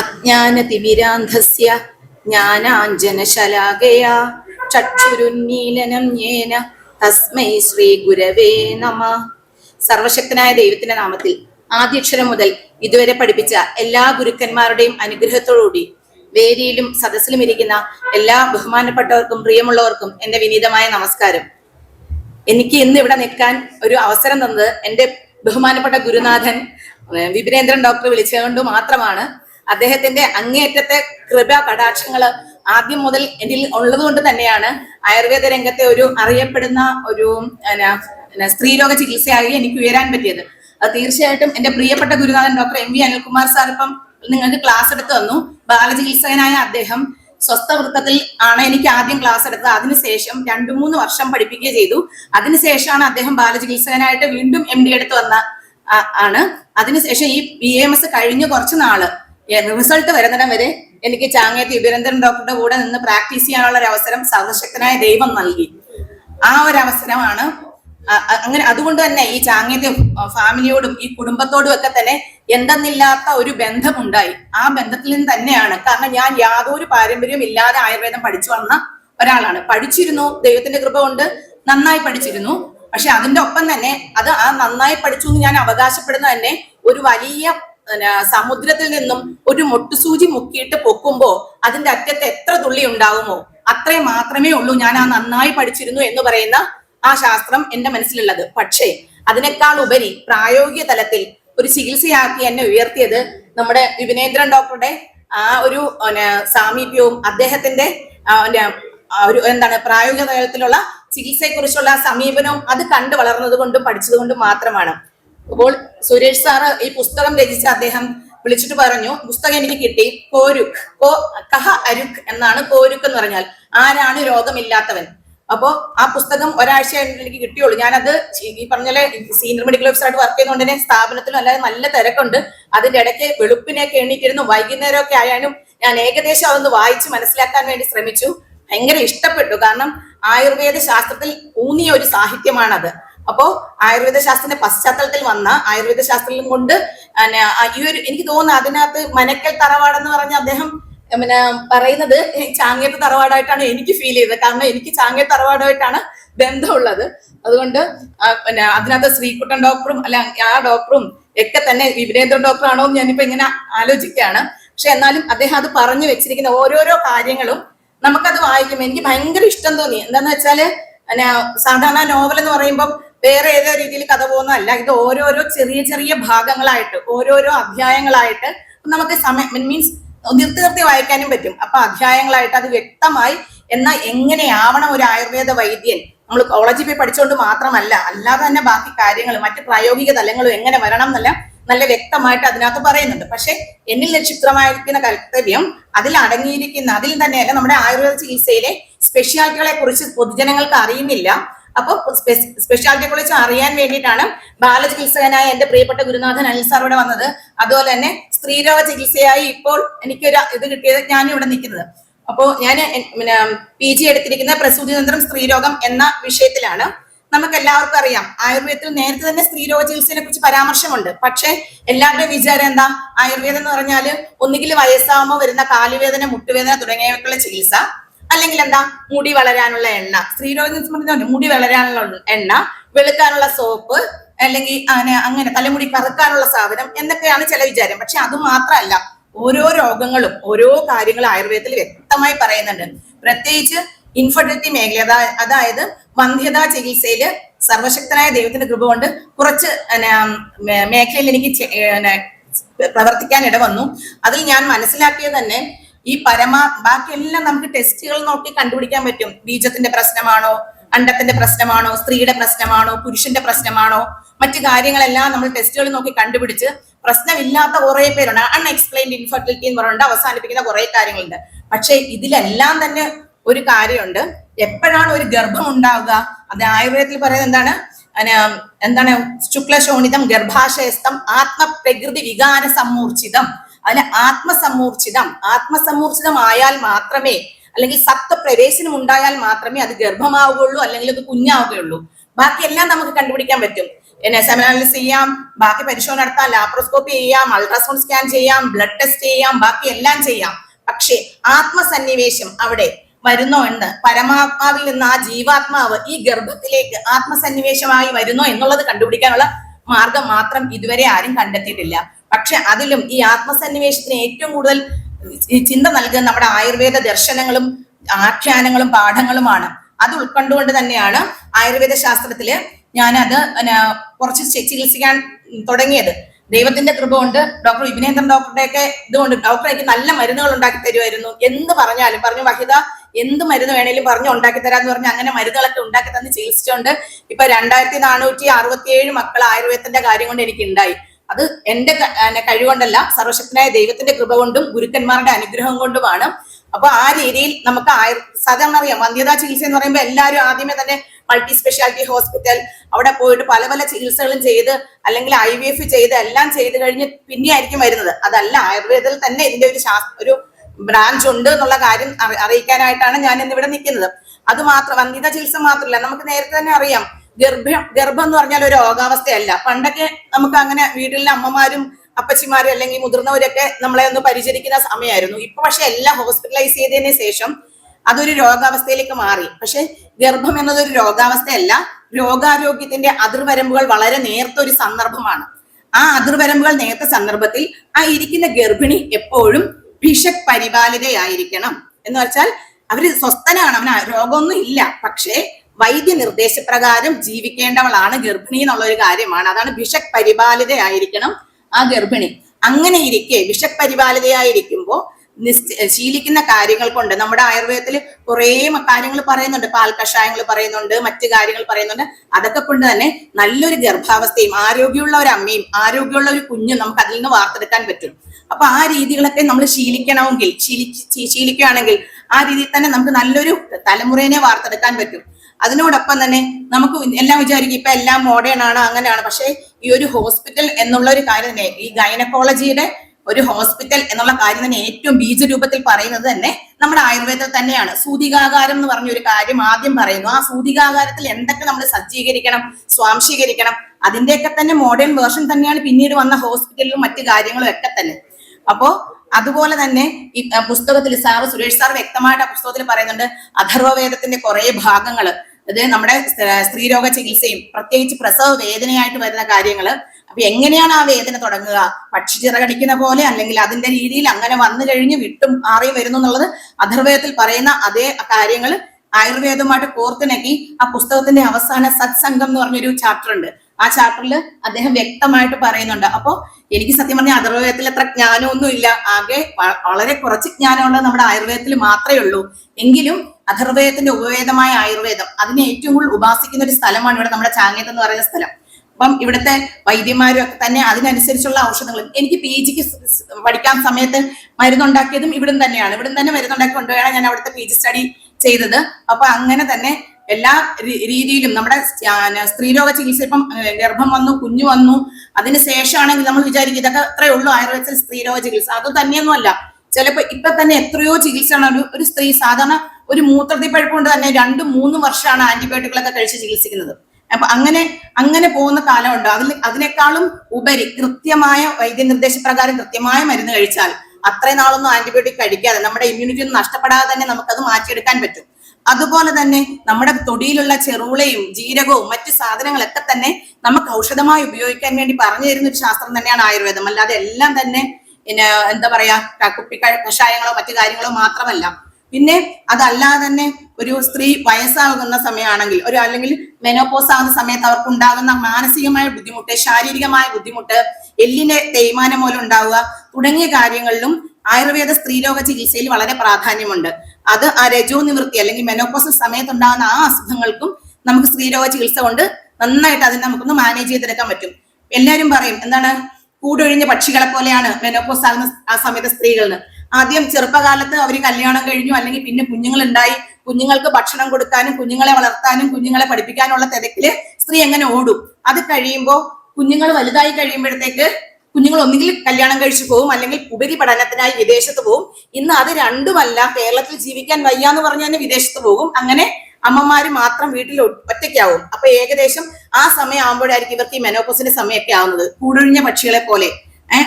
അജ്ഞാനതിമിരാന്ധസ്യ ജ്ഞാനാഞ്ജനശലാകയാ. ചക്ഷുരുന്മീലനം യേന തസ്മൈ ശ്രീ ഗുരവേ നമ. സർവശക്തനായ ദൈവത്തിന്റെ നാമത്തിൽ ആദ്യക്ഷരം മുതൽ ഇതുവരെ പഠിപ്പിച്ച എല്ലാ ഗുരുക്കന്മാരുടെയും അനുഗ്രഹത്തോടുകൂടി വേദിയിലും സദസ്സിലും ഇരിക്കുന്ന എല്ലാ ബഹുമാനപ്പെട്ടവർക്കും പ്രിയമുള്ളവർക്കും എന്റെ വിനീതമായ നമസ്കാരം. എനിക്ക് ഇന്ന് ഇവിടെ നിൽക്കാൻ ഒരു അവസരം തന്നത് എന്റെ ബഹുമാനപ്പെട്ട ഗുരുനാഥൻ വിപിനേന്ദ്രൻ ഡോക്ടർ വിളിച്ചുകൊണ്ട് മാത്രമാണ്. അദ്ദേഹത്തിന്റെ അങ്ങേയറ്റത്തെ കൃപ കടാക്ഷങ്ങൾ ആദ്യം മുതൽ എന്നിൽ ഉള്ളത് കൊണ്ട് തന്നെയാണ് ആയുർവേദ രംഗത്തെ ഒരു അറിയപ്പെടുന്ന ഒരു സ്ത്രീരോഗ ചികിത്സയായി എനിക്ക് ഉയരാൻ പറ്റിയത്. അത് തീർച്ചയായിട്ടും എന്റെ പ്രിയപ്പെട്ട ഗുരുനാഥൻ doctor M V Anilkumar sir ഇപ്പം നിങ്ങൾക്ക് ക്ലാസ് എടുത്തു തന്നു. ബാലചികിത്സകനായ അദ്ദേഹം സ്വസ്ഥവൃത്തത്തിൽ ആണ് എനിക്ക് ആദ്യം ക്ലാസ് എടുത്തത്. അതിനുശേഷം രണ്ടു മൂന്ന് വർഷം പഠിപ്പിക്കുക ചെയ്തു. അതിനുശേഷമാണ് അദ്ദേഹം ബാലചികിത്സകനായിട്ട് വീണ്ടും എം ഡി എടുത്ത് വന്ന ആണ്. അതിനുശേഷം ഈ ബി എം എസ് കഴിഞ്ഞ കുറച്ച് നാൾ റിസൾട്ട് വരുന്നിടം വരെ എനിക്ക് ചാങ്ങേത്തി വിരേന്ദ്രൻ ഡോക്ടറുടെ കൂടെ നിന്ന് പ്രാക്ടീസ് ചെയ്യാനുള്ള ഒരു അവസരം സർവശക്തനായ ദൈവം നൽകി. ആ ഒരു അവസരമാണ് അങ്ങനെ അതുകൊണ്ട് തന്നെ ഈ ചാങ്ങേത്തി ഫാമിലിയോടും ഈ കുടുംബത്തോടും ഒക്കെ തന്നെ എന്തെന്നില്ലാത്ത ഒരു ബന്ധമുണ്ടായി. ആ ബന്ധത്തിൽ നിന്ന് തന്നെയാണ്. കാരണം ഞാൻ യാതൊരു പാരമ്പര്യവും ഇല്ലാതെ ആയുർവേദം പഠിച്ചു വന്ന ഒരാളാണ്. പഠിച്ചിരുന്നു ദൈവത്തിന്റെ കൃപ കൊണ്ട് നന്നായി പഠിച്ചിരുന്നു. പക്ഷെ അതിന്റെ ഒപ്പം തന്നെ അത് ആ നന്നായി പഠിച്ചു എന്ന് ഞാൻ അവകാശപ്പെടുന്ന തന്നെ ഒരു വലിയ സമുദ്രത്തിൽ നിന്നും ഒരു മൊട്ടുസൂചി മുക്കിയിട്ട് പൊക്കുമ്പോ അതിന്റെ അറ്റത്ത് എത്ര തുള്ളി ഉണ്ടാകുമോ അത്രയും മാത്രമേ ഉള്ളൂ ഞാൻ ആ നന്നായി പഠിച്ചിരുന്നു എന്ന് പറയുന്ന ആ ശാസ്ത്രം എന്റെ മനസ്സിലുള്ളത്. പക്ഷേ അതിനേക്കാൾ ഉപരി പ്രായോഗിക തലത്തിൽ ഒരു ചികിത്സയാക്കി എന്നെ ഉയർത്തിയത് നമ്മുടെ വിപിനേന്ദ്രൻ ഡോക്ടറുടെ ആ ഒരു സാമീപ്യവും അദ്ദേഹത്തിന്റെ ഒരു എന്താണ് പ്രായോഗിക തലത്തിലുള്ള ചികിത്സയെക്കുറിച്ചുള്ള സമീപനവും അത് കണ്ടു വളർന്നത് കൊണ്ടും പഠിച്ചത് കൊണ്ടും മാത്രമാണ്. അപ്പോൾ സുരേഷ് സാറ് ഈ പുസ്തകം രചിച്ച അദ്ദേഹം വിളിച്ചിട്ട് പറഞ്ഞു പുസ്തകം എനിക്ക് കിട്ടി. കോരുക് കോ കഹ അരുക് എന്നാണ് കോരുക് എന്ന് പറഞ്ഞാൽ. ആരാണ് രോഗമില്ലാത്തവൻ? അപ്പോ ആ പുസ്തകം ഒരാഴ്ച എനിക്ക് കിട്ടിയുള്ളൂ. ഞാനത് ഈ പറഞ്ഞ സീനിയർ മെഡിക്കൽ ഓഫീസറായിട്ട് വർക്ക് ചെയ്യുന്നതുകൊണ്ട് തന്നെ സ്ഥാപനത്തിലും അല്ലാതെ നല്ല തിരക്കുണ്ട്. അതിന്റെ ഇടയ്ക്ക് വെളുപ്പിനെയൊക്കെ വൈകുന്നേരം വൈകുന്നേരമൊക്കെ ആയാലും ഞാൻ ഏകദേശം അതൊന്ന് വായിച്ച് മനസ്സിലാക്കാൻ വേണ്ടി ശ്രമിച്ചു. ഭയങ്കര ഇഷ്ടപ്പെട്ടു. കാരണം ആയുർവേദ ശാസ്ത്രത്തിൽ ഊന്നിയ ഒരു സാഹിത്യമാണത്. അപ്പോ ആയുർവേദ ശാസ്ത്രത്തിന്റെ പശ്ചാത്തലത്തിൽ വന്ന ആയുർവേദ ശാസ്ത്രം കൊണ്ട് ഈ ഒരു എനിക്ക് തോന്നുന്നു അതിനകത്ത് മനക്കൽ തറവാടെന്ന് പറഞ്ഞ അദ്ദേഹം പിന്നെ പറയുന്നത് ചാങ്ങേത്ത് തറവാടായിട്ടാണ് എനിക്ക് ഫീൽ ചെയ്തത്. കാരണം എനിക്ക് ചാങ്ങേത്ത് തറവാടായിട്ടാണ് ബന്ധമുള്ളത്. അതുകൊണ്ട് പിന്നെ അതിനകത്ത് ശ്രീകുട്ടൻ ഡോക്ടറും അല്ല ആ ഡോക്ടറും ഒക്കെ തന്നെ വിവരേന്ദ്രൻ ഡോക്ടറാണോ എന്ന് ഞാനിപ്പോ ഇങ്ങനെ ആലോചിക്കുകയാണ്. പക്ഷെ എന്നാലും അദ്ദേഹം അത് പറഞ്ഞു വെച്ചിരിക്കുന്ന ഓരോരോ കാര്യങ്ങളും നമുക്കത് വായിക്കും എനിക്ക് ഭയങ്കര ഇഷ്ടം തോന്നി. എന്താന്ന് വെച്ചാൽ സാധാരണ നോവൽ എന്ന് പറയുമ്പോൾ വേറെ ഏതോ രീതിയിൽ കഥ പോകുന്നതല്ല. ഇത് ഓരോരോ ചെറിയ ചെറിയ ഭാഗങ്ങളായിട്ട് ഓരോരോ അധ്യായങ്ങളായിട്ട് നമുക്ക് സമയം മീൻസ് നിർത്തി നിർത്തി വായിക്കാനും പറ്റും. അപ്പൊ അധ്യായങ്ങളായിട്ട് അത് വ്യക്തമായി എന്നാൽ എങ്ങനെയാവണം ഒരു ആയുർവേദ വൈദ്യൻ? നമ്മൾ കോളേജിൽ പോയി പഠിച്ചുകൊണ്ട് മാത്രമല്ല അല്ലാതെ തന്നെ ബാക്കി കാര്യങ്ങൾ മറ്റ് പ്രായോഗിക തലങ്ങളും എങ്ങനെ വരണം എന്നല്ല നല്ല വ്യക്തമായിട്ട് അതിനകത്ത് പറയുന്നുണ്ട്. പക്ഷെ എന്നിൽ നിക്ഷിപ്തമായിരിക്കുന്ന കർത്തവ്യം അതിൽ അടങ്ങിയിരിക്കുന്ന അതിൽ തന്നെയല്ല നമ്മുടെ ആയുർവേദ ചികിത്സയിലെ സ്പെഷ്യാലിറ്റികളെ കുറിച്ച് പൊതുജനങ്ങൾക്ക് അറിയുന്നില്ല. അപ്പൊ സ്പെഷ്യാലിറ്റിയെ കുറിച്ച് അറിയാൻ വേണ്ടിയിട്ടാണ് ബാലചികിത്സകനായ എന്റെ പ്രിയപ്പെട്ട ഗുരുനാഥൻ അനിൽ സാർ ഇവിടെ വന്നത്. അതുപോലെ തന്നെ സ്ത്രീരോഗ ചികിത്സയായി ഇപ്പോൾ എനിക്കൊരു ഇത് കിട്ടിയത് ഞാൻ ഇവിടെ നിൽക്കുന്നത്. അപ്പോ ഞാൻ പിന്നെ പി ജി എടുത്തിരിക്കുന്ന പ്രസൂതി തന്ത്രം സ്ത്രീരോഗം എന്ന വിഷയത്തിലാണ്. നമുക്ക് എല്ലാവർക്കും അറിയാം ആയുർവേദത്തിൽ നേരത്തെ തന്നെ സ്ത്രീരോഗ ചികിത്സയെ കുറിച്ച് പരാമർശമുണ്ട്. പക്ഷേ എല്ലാവരുടെയും വിചാരം എന്താ? ആയുർവേദം എന്ന് പറഞ്ഞാൽ ഒന്നുകിൽ വയസ്സാകുമ്പോൾ വരുന്ന കാലുവേദന മുട്ടുവേദന തുടങ്ങിയവയ്ക്കുള്ള ചികിത്സ. അല്ലെങ്കിൽ എന്താ? മുടി വളരാനുള്ള എണ്ണ. സ്ത്രീരോഗം മുടി വളരാനുള്ള എണ്ണ വെളുക്കാനുള്ള സോപ്പ് അല്ലെങ്കിൽ അങ്ങനെ അങ്ങനെ തലമുടി കറുക്കാനുള്ള സാധനം എന്നൊക്കെയാണ് ചില വിചാരം. പക്ഷെ അത് മാത്രമല്ല ഓരോ രോഗങ്ങളും ഓരോ കാര്യങ്ങളും ആയുർവേദത്തിൽ വ്യക്തമായി പറയുന്നുണ്ട്. പ്രത്യേകിച്ച് ഇൻഫെർട്ടിലിറ്റി മേഖല അതായത് വന്ധ്യതാ ചികിത്സയിൽ സർവശക്തനായ ദൈവത്തിന്റെ കൃപ കൊണ്ട് കുറച്ച് മേഖലയിൽ എനിക്ക് പ്രവർത്തിക്കാൻ ഇടവന്നു. അതിൽ ഞാൻ മനസ്സിലാക്കിയത് തന്നെ ഈ പരമാ ബാക്കിയെല്ലാം നമുക്ക് ടെസ്റ്റുകൾ നോക്കി കണ്ടുപിടിക്കാൻ പറ്റും. ബീജത്തിന്റെ പ്രശ്നമാണോ? അണ്ടത്തിന്റെ പ്രശ്നമാണോ? സ്ത്രീയുടെ പ്രശ്നമാണോ? പുരുഷന്റെ പ്രശ്നമാണോ? മറ്റു കാര്യങ്ങളെല്ലാം നമ്മൾ ടെസ്റ്റുകൾ നോക്കി കണ്ടുപിടിച്ച് പ്രശ്നമില്ലാത്ത കുറെ പേരുണ്ട്. അൺഎക്സ്പ്ലെയിൻഡ് ഇൻഫെർട്ടിലിറ്റി എന്ന് പറഞ്ഞുകൊണ്ട് അവസാനിപ്പിക്കുന്ന കുറെ കാര്യങ്ങളുണ്ട്. പക്ഷെ ഇതിലെല്ലാം തന്നെ ഒരു കാര്യമുണ്ട്. എപ്പോഴാണ് ഒരു ഗർഭം ഉണ്ടാവുക അത് ആയുർവേദത്തിൽ പറയുന്നത് എന്താണ്? എന്താണ്? ശുക്ലശോണിതം ഗർഭാശയസ്ഥം ആത്മപ്രകൃതി വികാര സമ്മൂർച്ഛിതം അതിന് ആത്മസമ്മൂർച്ഛിതം ആയാൽ മാത്രമേ അല്ലെങ്കിൽ സത്വപ്രവേശനം ഉണ്ടായാൽ മാത്രമേ അത് ഗർഭമാവുകയുള്ളൂ അല്ലെങ്കിൽ അത് കുഞ്ഞാവുകയുള്ളൂ. ബാക്കിയെല്ലാം നമുക്ക് കണ്ടുപിടിക്കാൻ പറ്റും. പിന്നെ സെമിനാലിസ് ചെയ്യാം ബാക്കി പരിശോധന നടത്താം ലാപ്രോസ്കോപ്പി ചെയ്യാം അൾട്രാസൗണ്ട് സ്കാൻ ചെയ്യാം ബ്ലഡ് ടെസ്റ്റ് ചെയ്യാം ബാക്കി എല്ലാം ചെയ്യാം. പക്ഷേ ആത്മസന്നിവേശം അവിടെ വരുന്നോ എന്ന് പരമാത്മാവിൽ നിന്ന് ആ ജീവാത്മാവ് ഈ ഗർഭത്തിലേക്ക് ആത്മസന്നിവേശമായി വരുന്നോ എന്നുള്ളത് കണ്ടുപിടിക്കാനുള്ള മാർഗം മാത്രം ഇതുവരെ ആരും കണ്ടെത്തിയിട്ടില്ല. പക്ഷെ അതിലും ഈ ആത്മസന്നിവേശത്തിന് ഏറ്റവും കൂടുതൽ ചിന്ത നൽകുന്ന നമ്മുടെ ആയുർവേദ ദർശനങ്ങളും ആഖ്യാനങ്ങളും പാഠങ്ങളുമാണ്. അത് ഉൾക്കൊണ്ടുകൊണ്ട് തന്നെയാണ് ആയുർവേദ ശാസ്ത്രത്തിൽ ഞാനത് കുറച്ച് ചികിത്സിക്കാൻ തുടങ്ങിയത്. ദൈവത്തിന്റെ കൃപ കൊണ്ട് ഡോക്ടർ വിപിനേന്ദ്രൻ ഡോക്ടറുടെ ഒക്കെ ഇതുകൊണ്ട് ഡോക്ടർ എനിക്ക് നല്ല മരുന്നുകൾ ഉണ്ടാക്കി തരുമായിരുന്നു. എന്ത് പറഞ്ഞാലും പറഞ്ഞു വഹിത എന്ത് മരുന്ന് വേണേലും പറഞ്ഞു ഉണ്ടാക്കി തരാന്ന് പറഞ്ഞ് അങ്ങനെ മരുന്നുകളൊക്കെ ഉണ്ടാക്കി തന്ന് ചികിത്സിച്ചുകൊണ്ട് ഇപ്പൊ രണ്ടായിരത്തി നാനൂറ്റി അറുപത്തിയേഴ് മക്കൾ ആയുർവേദത്തിന്റെ കാര്യം കൊണ്ട് എനിക്ക് ഉണ്ടായി. അത് എന്റെ കഴിവുകൊണ്ടല്ല സർവശക്തനായ ദൈവത്തിന്റെ കൃപ കൊണ്ടും ഗുരുക്കന്മാരുടെ അനുഗ്രഹം കൊണ്ടുമാണ്. അപ്പൊ ആ രീതിയിൽ നമുക്ക് സാധാരണ അറിയാം വന്ധ്യതാ ചികിത്സ എന്ന് പറയുമ്പോൾ എല്ലാവരും ആദ്യമേ തന്നെ മൾട്ടി സ്പെഷ്യാലിറ്റി ഹോസ്പിറ്റൽ അവിടെ പോയിട്ട് പല പല ചികിത്സകളും ചെയ്ത് അല്ലെങ്കിൽ ഐ വി എഫ് ചെയ്ത് എല്ലാം ചെയ്ത് കഴിഞ്ഞ് പിന്നെ ആയിരിക്കും വരുന്നത്. അതല്ല ആയുർവേദത്തിൽ തന്നെ ഇതിന്റെ ഒരു ശാസ്ത്ര ഒരു ബ്രാഞ്ച് ഉണ്ട് എന്നുള്ള കാര്യം അറി- അറിയിക്കാനായിട്ടാണ് ഞാൻ ഇന്നിവിടെ നിൽക്കുന്നത്. അത് മാത്രം വന്ധ്യതാ ചികിത്സ മാത്രമല്ല നമുക്ക് നേരത്തെ തന്നെ അറിയാം. ഗർഭം ഗർഭം എന്ന് പറഞ്ഞാൽ ഒരു രോഗാവസ്ഥയല്ല. പണ്ടൊക്കെ നമുക്ക് അങ്ങനെ വീട്ടിലെ അമ്മമാരും അപ്പച്ചിമാരും അല്ലെങ്കിൽ മുതിർന്നവരൊക്കെ നമ്മളെ ഒന്ന് പരിചരിക്കുന്ന സമയമായിരുന്നു. ഇപ്പൊ പക്ഷെ എല്ലാം ഹോസ്പിറ്റലൈസ് ചെയ്തതിന് ശേഷം അതൊരു രോഗാവസ്ഥയിലേക്ക് മാറി. പക്ഷെ ഗർഭം എന്നതൊരു രോഗാവസ്ഥയല്ല. രോഗാരോഗ്യത്തിന്റെ അതിർവരമ്പുകൾ വളരെ നേർത്ത ഒരു സന്ദർഭമാണ്. ആ അതിർവരമ്പുകൾ നേർത്ത സന്ദർഭത്തിൽ ആ ഇരിക്കുന്ന ഗർഭിണി എപ്പോഴും ഭിഷക് പരിപാലിതയായിരിക്കണം എന്ന് വെച്ചാൽ അവർ സ്വസ്ഥനാണ്. അവന് രോഗമൊന്നും ഇല്ല. പക്ഷേ വൈദ്യ നിർദ്ദേശപ്രകാരം ജീവിക്കേണ്ടവളാണ് ഗർഭിണി എന്നുള്ള ഒരു കാര്യമാണ്. അതാണ് വിഷക് പരിപാലിതയായിരിക്കണം ആ ഗർഭിണി. അങ്ങനെ ഇരിക്കെ വിഷക് പരിപാലിതയായിരിക്കുമ്പോ നിശ്ച- ശീലിക്കുന്ന കാര്യങ്ങൾ കൊണ്ട് നമ്മുടെ ആയുർവേദത്തിൽ കുറേ കാര്യങ്ങൾ പറയുന്നുണ്ട്. പാൽ കഷായങ്ങൾ പറയുന്നുണ്ട് മറ്റു കാര്യങ്ങൾ പറയുന്നുണ്ട്. അതൊക്കെ കൊണ്ട് തന്നെ നല്ലൊരു ഗർഭാവസ്ഥയും ആരോഗ്യമുള്ള ഒരു അമ്മയും ആരോഗ്യമുള്ള ഒരു കുഞ്ഞും നമുക്ക് അതിൽ നിന്ന് വാർത്തെടുക്കാൻ പറ്റും. അപ്പൊ ആ രീതികളൊക്കെ നമ്മൾ ശീലിക്കണമെങ്കിൽ ശീലിക്കുകയാണെങ്കിൽ ആ രീതിയിൽ തന്നെ നമുക്ക് നല്ലൊരു തലമുറേനെ വാർത്തെടുക്കാൻ പറ്റും. അതിനോടൊപ്പം തന്നെ നമുക്ക് എല്ലാം വിചാരിക്കും ഇപ്പൊ എല്ലാം മോഡേൺ ആണ് അങ്ങനെയാണ്. പക്ഷേ ഈ ഒരു ഹോസ്പിറ്റൽ എന്നുള്ള ഒരു കാര്യം തന്നെ ഈ ഗൈനക്കോളജിയുടെ ഒരു ഹോസ്പിറ്റൽ എന്നുള്ള കാര്യം തന്നെ ഏറ്റവും ബീജ രൂപത്തിൽ പറയുന്നത് തന്നെ നമ്മുടെ ആയുർവേദത്തിൽ തന്നെയാണ്. സൂതികാകാരം എന്ന് പറഞ്ഞ ഒരു കാര്യം ആദ്യം പറയുന്നു. ആ സൂതികാകാരത്തിൽ എന്തൊക്കെ നമ്മൾ സജ്ജീകരിക്കണം സ്വാംശീകരിക്കണം അതിന്റെയൊക്കെ തന്നെ മോഡേൺ വേർഷൻ തന്നെയാണ് പിന്നീട് വന്ന ഹോസ്പിറ്റലിലും മറ്റു കാര്യങ്ങളും ഒക്കെ തന്നെ. അപ്പോ അതുപോലെ തന്നെ ഈ പുസ്തകത്തിൽ സാർ സുരേഷ് സാർ വ്യക്തമായിട്ട് ആ പുസ്തകത്തിൽ പറയുന്നുണ്ട് അഥർവവേദത്തിന്റെ കുറെ ഭാഗങ്ങൾ ഇത് നമ്മുടെ സ്ത്രീരോഗ ചികിത്സയും പ്രത്യേകിച്ച് പ്രസവ വേദനയായിട്ട് വരുന്ന കാര്യങ്ങൾ അപ്പൊ എങ്ങനെയാണ് ആ വേദന തുടങ്ങുക? പക്ഷി ചിറകടിക്കുന്ന പോലെ അല്ലെങ്കിൽ അതിന്റെ രീതിയിൽ അങ്ങനെ വന്നു കഴിഞ്ഞ് വിട്ടും മാറിയും വരുന്നു എന്നുള്ളത് അഥർവേദത്തിൽ പറയുന്ന അതേ കാര്യങ്ങൾ ആയുർവേദവുമായിട്ട് കോർത്തിണക്കി ആ പുസ്തകത്തിന്റെ അവസാന സത്സംഗം എന്ന് പറഞ്ഞൊരു ചാപ്റ്റർ ഉണ്ട് ആ ചാപ്റ്ററിൽ അദ്ദേഹം വ്യക്തമായിട്ട് പറയുന്നുണ്ട്. അപ്പോൾ എനിക്ക് സത്യം പറഞ്ഞാൽ അഥർവേദത്തിൽ അത്ര ജ്ഞാനമൊന്നും ഇല്ല ആകെ വളരെ കുറച്ച് ജ്ഞാനമുള്ളത് നമ്മുടെ ആയുർവേദത്തിൽ മാത്രമേ ഉള്ളൂ. എങ്കിലും അഥർവേദത്തിന്റെ ഉപവേദമായ ആയുർവേദം അതിനെ ഏറ്റവും കൂടുതൽ ഉപാസിക്കുന്ന ഒരു സ്ഥലമാണ് ഇവിടെ നമ്മുടെ ചാങ്ങേത് എന്ന് പറയുന്ന സ്ഥലം. അപ്പം ഇവിടുത്തെ വൈദ്യന്മാരും ഒക്കെ തന്നെ അതിനനുസരിച്ചുള്ള ഔഷധങ്ങളും എനിക്ക് പി ജിക്ക് പഠിക്കാൻ സമയത്ത് മരുന്നുണ്ടാക്കിയതും ഇവിടുന്ന് തന്നെയാണ്. ഇവിടുന്ന് തന്നെ മരുന്നുണ്ടാക്കി കൊണ്ടുപോയാണ് ഞാൻ അവിടുത്തെ പി ജി സ്റ്റഡി ചെയ്തത്. അപ്പൊ അങ്ങനെ തന്നെ എല്ലാ രീതിയിലും നമ്മുടെ സ്ത്രീരോഗ ചികിത്സ ഇപ്പം ഗർഭം വന്നു കുഞ്ഞു വന്നു അതിന് ശേഷമാണെങ്കിൽ നമ്മൾ വിചാരിക്കും ഇതൊക്കെ അത്രയേ ഉള്ളൂ ആയുർവേദത്തിൽ സ്ത്രീരോഗ ചികിത്സ. അത് തന്നെയൊന്നും അല്ല ചിലപ്പോ ഇപ്പൊ തന്നെ എത്രയോ ചികിത്സയാണ് ഒരു ഒരു സ്ത്രീ സാധാരണ ഒരു മൂത്രത്തിപ്പഴുപ്പ് കൊണ്ട് തന്നെ രണ്ടും മൂന്നും വർഷമാണ് ആന്റിബയോട്ടിക്കുകളൊക്കെ കഴിച്ച് ചികിത്സിക്കുന്നത്. അപ്പൊ അങ്ങനെ അങ്ങനെ പോകുന്ന കാലമുണ്ട്. അതിൽ അതിനേക്കാളും ഉപരി കൃത്യമായ വൈദ്യനിർദ്ദേശപ്രകാരം കൃത്യമായ മരുന്ന് കഴിച്ചാൽ അത്രയും നാളൊന്നും ആന്റിബയോട്ടിക് കഴിക്കാതെ നമ്മുടെ ഇമ്മ്യൂണിറ്റി ഒന്നും നഷ്ടപ്പെടാതെ തന്നെ നമുക്കത് മാറ്റിയെടുക്കാൻ പറ്റും. അതുപോലെ തന്നെ നമ്മുടെ തൊടിയിലുള്ള ചെറുളയും ജീരകവും മറ്റു സാധനങ്ങളൊക്കെ തന്നെ നമുക്ക് ഔഷധമായി ഉപയോഗിക്കാൻ വേണ്ടി പറഞ്ഞു തരുന്ന ഒരു ശാസ്ത്രം തന്നെയാണ് ആയുർവേദം. അല്ലാതെ എല്ലാം തന്നെ പിന്നെ എന്താ പറയാ കുപ്പി കഷായങ്ങളോ മറ്റു കാര്യങ്ങളോ മാത്രമല്ല. പിന്നെ അതല്ലാതെ തന്നെ ഒരു സ്ത്രീ വയസ്സാകുന്ന സമയമാണെങ്കിൽ ഒരു അല്ലെങ്കിൽ മെനോപോസ് ആകുന്ന സമയത്ത് അവർക്ക് ഉണ്ടാകുന്ന മാനസികമായ ബുദ്ധിമുട്ട് ശാരീരികമായ ബുദ്ധിമുട്ട് എല്ലിന്റെ തേയ്മാനം മൂലം ഉണ്ടാവുക തുടങ്ങിയ കാര്യങ്ങളിലും ആയുർവേദ സ്ത്രീരോഗ ചികിത്സയിൽ വളരെ പ്രാധാന്യമുണ്ട്. അത് ആ രജോ നിവൃത്തി അല്ലെങ്കിൽ മെനോപോസ് സമയത്ത് ഉണ്ടാകുന്ന ആ അസുഖങ്ങൾക്കും നമുക്ക് സ്ത്രീരോഗ ചികിത്സ കൊണ്ട് നന്നായിട്ട് അതിനെ നമുക്കൊന്ന് മാനേജ് ചെയ്തെടുക്കാൻ പറ്റും. എല്ലാവരും പറയും എന്താണ്? കൂടൊഴിഞ്ഞ പക്ഷികളെ പോലെയാണ് മെനോപോസ് ആകുന്ന ആ സമയത്ത് സ്ത്രീകളിന് ആദ്യം ചെറുപ്പകാലത്ത് അവർ കല്യാണം കഴിഞ്ഞു അല്ലെങ്കിൽ പിന്നെ കുഞ്ഞുങ്ങൾ ഉണ്ടായി കുഞ്ഞുങ്ങൾക്ക് ഭക്ഷണം കൊടുക്കാനും കുഞ്ഞുങ്ങളെ വളർത്താനും കുഞ്ഞുങ്ങളെ പഠിപ്പിക്കാനുള്ള തിരക്കിൽ സ്ത്രീ എങ്ങനെ ഓടും? അത് കഴിയുമ്പോൾ കുഞ്ഞുങ്ങൾ വലുതായി കഴിയുമ്പോഴത്തേക്ക് കുഞ്ഞുങ്ങൾ ഒന്നുകിൽ കല്യാണം കഴിച്ചു പോകും അല്ലെങ്കിൽ ഉപരി പഠനത്തിനായി വിദേശത്ത് പോകും ഇന്ന് അത് രണ്ടുമല്ല കേരളത്തിൽ ജീവിക്കാൻ വയ്യ എന്ന് പറഞ്ഞു തന്നെ വിദേശത്ത് പോകും. അങ്ങനെ അമ്മമാര് മാത്രം വീട്ടിൽ ഒറ്റയ്ക്കാവും. അപ്പൊ ഏകദേശം ആ സമയം ആകുമ്പോഴായിരിക്കും ഇവർക്ക് ഈ മെനോപ്പസിന്റെ സമയമൊക്കെ ആവുന്നത്. കൂടൊഴിഞ്ഞ പക്ഷികളെ പോലെ.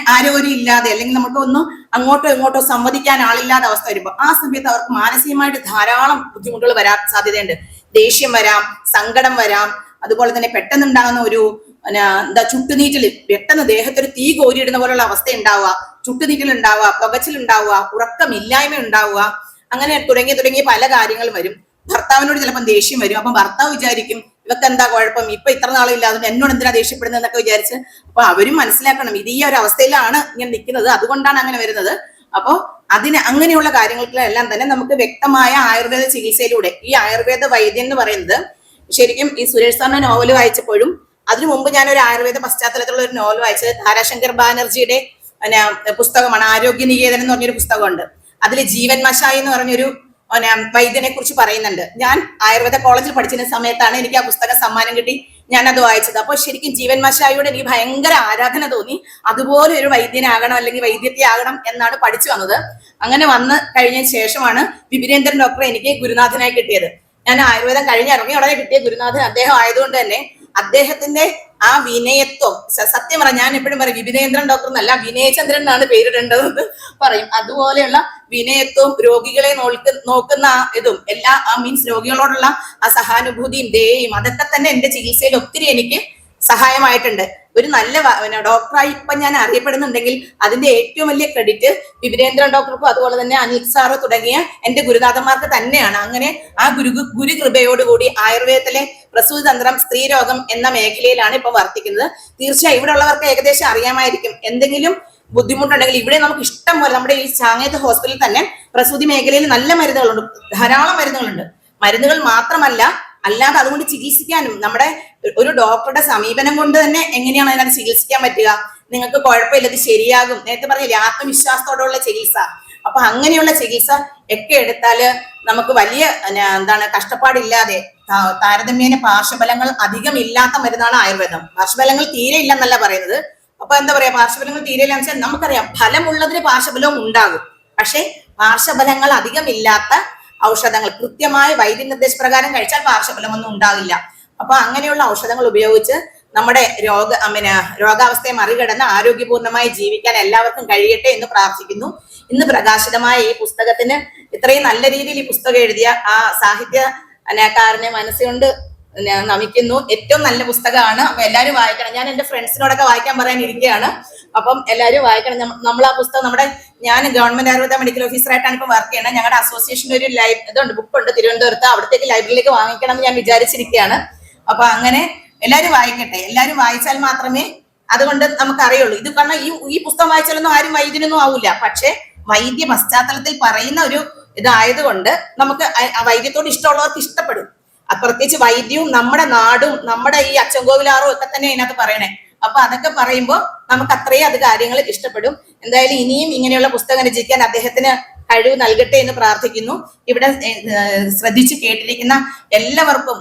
ആരോഗ്യം ഇല്ലാതെ അല്ലെങ്കിൽ നമുക്ക് ഒന്ന് അങ്ങോട്ടോ ഇങ്ങോട്ടോ സംവദിക്കാൻ ആളില്ലാത്ത അവസ്ഥ വരുമ്പോൾ ആ സമയത്ത് അവർക്ക് മാനസികമായിട്ട് ധാരാളം ബുദ്ധിമുട്ടുകൾ വരാൻ സാധ്യതയുണ്ട്. ദേഷ്യം വരാം സങ്കടം വരാം. അതുപോലെ തന്നെ പെട്ടെന്നുണ്ടാകുന്ന ഒരു എന്താ ചുട്ടുനീറ്റിൽ പെട്ടെന്ന് ദേഹത്തൊരു തീ കോരിയിടുന്ന പോലുള്ള അവസ്ഥ ഉണ്ടാവുക ചുട്ടുനീറ്റൽ ഉണ്ടാവുക പുകച്ചിൽ ഉണ്ടാവുക ഉറക്കമില്ലായ്മ ഉണ്ടാവുക അങ്ങനെ തുടങ്ങിയ തുടങ്ങിയ പല കാര്യങ്ങൾ വരും. ഭർത്താവിനോട് ചിലപ്പം ദേഷ്യം വരും. അപ്പം ഭർത്താവ് വിചാരിക്കും ഇവക്ക് എന്താ കുഴപ്പം? ഇപ്പൊ ഇത്ര നാളില്ലാതെ എന്നോട് എന്തിനാ ദേഷ്യപ്പെടുന്നത്? എന്നൊക്കെ വിചാരിച്ച് അപ്പൊ അവരും മനസ്സിലാക്കണം ഇത് ഈ ഒരു അവസ്ഥയിലാണ് ഇങ്ങനെ നിൽക്കുന്നത്. അതുകൊണ്ടാണ് അങ്ങനെ വരുന്നത്. അപ്പോ അതിന് അങ്ങനെയുള്ള കാര്യങ്ങൾക്കെല്ലാം തന്നെ നമുക്ക് വ്യക്തമായ ആയുർവേദ ചികിത്സയിലൂടെ ഈ ആയുർവേദ വൈദ്യം എന്ന് പറയുന്നത് ശരിക്കും ഈ സുരേഷ് സാറിന്റെ നോവൽ വായിച്ചപ്പോഴും അതിനു മുമ്പ് ഞാൻ ഒരു ആയുർവേദ പശ്ചാത്തലത്തിലുള്ള ഒരു നോവൽ വായിച്ചത് താരാശങ്കർ ബാനർജിയുടെ പുസ്തകമാണ് ആരോഗ്യ നികേതനം എന്ന് പറഞ്ഞൊരു പുസ്തകമുണ്ട്. അതിൽ ജീവൻ മഷായി എന്ന് പറഞ്ഞൊരു വൈദ്യനെ കുറിച്ച് പറയുന്നുണ്ട്. ഞാൻ ആയുർവേദ കോളേജിൽ പഠിച്ചിരുന്ന സമയത്താണ് എനിക്ക് ആ പുസ്തകം സമ്മാനം കിട്ടി. ഞാൻ അത് വായിച്ചത്. അപ്പോൾ ശരിക്കും ജീവൻ മഷായിയോട് എനിക്ക് ഭയങ്കര ആരാധന തോന്നി. അതുപോലെ ഒരു വൈദ്യനാകണം അല്ലെങ്കിൽ വൈദ്യത്തെ ആകണം എന്നാണ് പഠിച്ചു വന്നത്. അങ്ങനെ വന്ന് കഴിഞ്ഞ ശേഷമാണ് വിപിനേന്ദ്രൻ ഡോക്ടറെ എനിക്ക് ഗുരുനാഥനായി കിട്ടിയത്. ഞാൻ ആയുർവേദം കഴിഞ്ഞ് ഇറങ്ങി ഉടനെ കിട്ടിയ ഗുരുനാഥൻ അദ്ദേഹം ആയതുകൊണ്ട് തന്നെ അദ്ദേഹത്തിന്റെ ആ വിനയത്വം. സത്യം പറയാം ഞാൻ എപ്പോഴും പറയും വിനയേന്ദ്രൻ ഡോക്ടർ എന്നല്ല വിനയചന്ദ്രൻ എന്നാണ് പേരിടേണ്ടതെന്ന് പറയും. അതുപോലെയുള്ള വിനയത്വവും രോഗികളെ നോക്ക് നോക്കുന്ന ഇതും എല്ലാ മീൻസ് രോഗികളോടുള്ള ആ സഹാനുഭൂതിയും ദയയും അതൊക്കെ തന്നെ എന്റെ ചികിത്സയിൽ ഒത്തിരി എനിക്ക് സഹായമായിട്ടുണ്ട്. ഒരു നല്ല ഡോക്ടറായി ഇപ്പൊ ഞാൻ അറിയപ്പെടുന്നുണ്ടെങ്കിൽ അതിന്റെ ഏറ്റവും വലിയ ക്രെഡിറ്റ് വിപിരേന്ദ്രൻ ഡോക്ടർക്കും അതുപോലെ തന്നെ അനിൽ സാറ് തുടങ്ങിയ എന്റെ ഗുരുനാഥന്മാർക്ക് തന്നെയാണ്. അങ്ങനെ ആ ഗുരു ഗുരുകൃപയോടുകൂടി ആയുർവേദത്തിലെ പ്രസൂതി തന്ത്രം സ്ത്രീരോഗം എന്ന മേഖലയിലാണ് ഇപ്പൊ വർത്തിക്കുന്നത്. തീർച്ചയായും ഇവിടെ ഉള്ളവർക്ക് ഏകദേശം അറിയാമായിരിക്കും എന്തെങ്കിലും ബുദ്ധിമുട്ടുണ്ടെങ്കിൽ ഇവിടെ നമുക്ക് ഇഷ്ടം പോലെ നമ്മുടെ ഈ ചാങ്ങേത്ത് ഹോസ്പിറ്റലിൽ തന്നെ പ്രസൂതി മേഖലയിൽ നല്ല മരുന്നുകളുണ്ട്. ധാരാളം മരുന്നുകളുണ്ട്. മരുന്നുകൾ മാത്രമല്ല അല്ലാതെ അതുകൊണ്ട് ചികിത്സിക്കാനും നമ്മുടെ ഒരു ഡോക്ടറുടെ സമീപനം കൊണ്ട് തന്നെ എങ്ങനെയാണ് അതിനകത്ത് ചികിത്സിക്കാൻ പറ്റുക? നിങ്ങൾക്ക് കുഴപ്പമില്ല ഇത് ശരിയാകും. നേരത്തെ പറഞ്ഞില്ലേ ആത്മവിശ്വാസത്തോടെയുള്ള ചികിത്സ. അപ്പൊ അങ്ങനെയുള്ള ചികിത്സ ഒക്കെ എടുത്താൽ നമുക്ക് വലിയ എന്താണ് കഷ്ടപ്പാടില്ലാതെ താരതമ്യേന പാർശ്വഫലങ്ങൾ അധികം ഇല്ലാത്ത മരുന്നാണ് ആയുർവേദം. പാർശ്വഫലങ്ങൾ തീരെ ഇല്ലെന്നല്ല പറയുന്നത്. അപ്പൊ എന്താ പറയാ പാർശ്വഫലങ്ങൾ തീരെ ഇല്ല വെച്ചാൽ നമുക്കറിയാം ഫലമുള്ളതിന് പാർശ്വഫലവും ഉണ്ടാകും. പക്ഷെ പാർശ്വഫലങ്ങൾ അധികം ഇല്ലാത്ത ഔഷധങ്ങൾ. കൃത്യമായ വൈദ്യ നിർദ്ദേശപ്രകാരം കഴിച്ചാൽ പാർശ്വഫലമൊന്നും ഉണ്ടാവില്ല. അപ്പൊ അങ്ങനെയുള്ള ഔഷധങ്ങൾ ഉപയോഗിച്ച് നമ്മുടെ രോഗ പിന്നെ രോഗാവസ്ഥയെ മറികടന്ന് ആരോഗ്യപൂർണമായി ജീവിക്കാൻ എല്ലാവർക്കും കഴിയട്ടെ എന്ന് പ്രാർത്ഥിക്കുന്നു. ഇന്ന് പ്രകാശിതമായ ഈ പുസ്തകത്തിന് ഇത്രയും നല്ല രീതിയിൽ ഈ പുസ്തകം എഴുതിയ ആ സാഹിത്യ അനാകാരനെ മനസ്സുകൊണ്ട് നമിക്കുന്നു. ഏറ്റവും നല്ല പുസ്തകമാണ്. അപ്പൊ എല്ലാവരും വായിക്കണം. ഞാൻ എന്റെ ഫ്രണ്ട്സിനോടൊക്കെ വായിക്കാൻ പറയാൻ ഇരിക്കുകയാണ്. അപ്പം എല്ലാവരും വായിക്കണം. നമ്മൾ ആ പുസ്തകം നമ്മുടെ ഞാൻ ഗവൺമെന്റ് ആയുർവേദ മെഡിക്കൽ ഓഫീസറായിട്ടാണ് ഇപ്പൊ വർക്ക് ചെയ്യുന്നത്. ഞങ്ങളുടെ അസോസിയേഷന്റെ ഒരു ലൈബ് ഇതുണ്ട് ബുക്കുണ്ട് തിരുവനന്തപുരത്ത്. അവിടത്തേക്ക് ലൈബ്രറിയിലേക്ക് വാങ്ങിക്കണം എന്ന് ഞാൻ വിചാരിച്ചിരിക്കുകയാണ്. അപ്പൊ അങ്ങനെ എല്ലാവരും വായിക്കട്ടെ. എല്ലാവരും വായിച്ചാൽ മാത്രമേ അതുകൊണ്ട് നമുക്ക് അറിയുള്ളൂ ഇത് കാരണം ഈ ഈ പുസ്തകം വായിച്ചാലൊന്നും ആരും വൈദ്യനൊന്നും ആവില്ല പക്ഷെ വൈദ്യ പശ്ചാത്തലത്തിൽ പറയുന്ന ഒരു ഇതായതുകൊണ്ട് നമുക്ക് വൈദ്യത്തോട് ഇഷ്ടമുള്ളവർക്ക് ഇഷ്ടപ്പെടും. പ്രത്യേകിച്ച് വൈദ്യവും നമ്മുടെ നാടും നമ്മുടെ ഈ അച്ചൻകോവിലാറും ഒക്കെ തന്നെ അതിനകത്ത് പറയണേ. അപ്പൊ അതൊക്കെ പറയുമ്പോൾ നമുക്ക് അത്രയും അത് കാര്യങ്ങൾ ഇഷ്ടപ്പെടും. എന്തായാലും ഇനിയും ഇങ്ങനെയുള്ള പുസ്തകം രചിക്കാൻ അദ്ദേഹത്തിന് കഴിവ് നൽകട്ടെ എന്ന് പ്രാർത്ഥിക്കുന്നു. ഇവിടെ ശ്രദ്ധിച്ചു കേട്ടിരിക്കുന്ന എല്ലാവർക്കും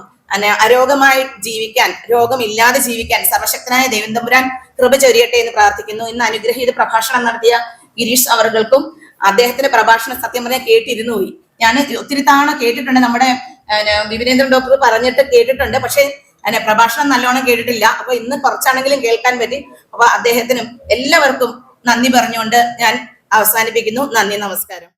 അരോഗമായി ജീവിക്കാൻ രോഗമില്ലാതെ ജീവിക്കാൻ സർവശക്തനായ ദേവന്തപുരാൻ കൃപ ചൊരിയട്ടെ എന്ന് പ്രാർത്ഥിക്കുന്നു. ഇന്ന് അനുഗ്രഹീത പ്രഭാഷണം നടത്തിയ ഗിരീഷ് അവർകൾക്കും അദ്ദേഹത്തിന്റെ പ്രഭാഷണം സത്യം പറഞ്ഞാൽ കേട്ടിരുന്നു. പോയി ഞാൻ ഒത്തിരി തവണ കേട്ടിട്ടുണ്ട് നമ്മുടെ വിപിനേന്ദ്രൻ ഡോക്ടർ പറഞ്ഞിട്ട് കേട്ടിട്ടുണ്ട്. പക്ഷെ അതിനെ പ്രഭാഷണം നല്ലോണം കേട്ടിട്ടില്ല. അപ്പൊ ഇന്ന് കുറച്ചാണെങ്കിലും കേൾക്കാൻ പറ്റി. അപ്പൊ അദ്ദേഹത്തിനും എല്ലാവർക്കും നന്ദി പറഞ്ഞുകൊണ്ട് ഞാൻ അവസാനിപ്പിക്കുന്നു. നന്ദി നമസ്കാരം.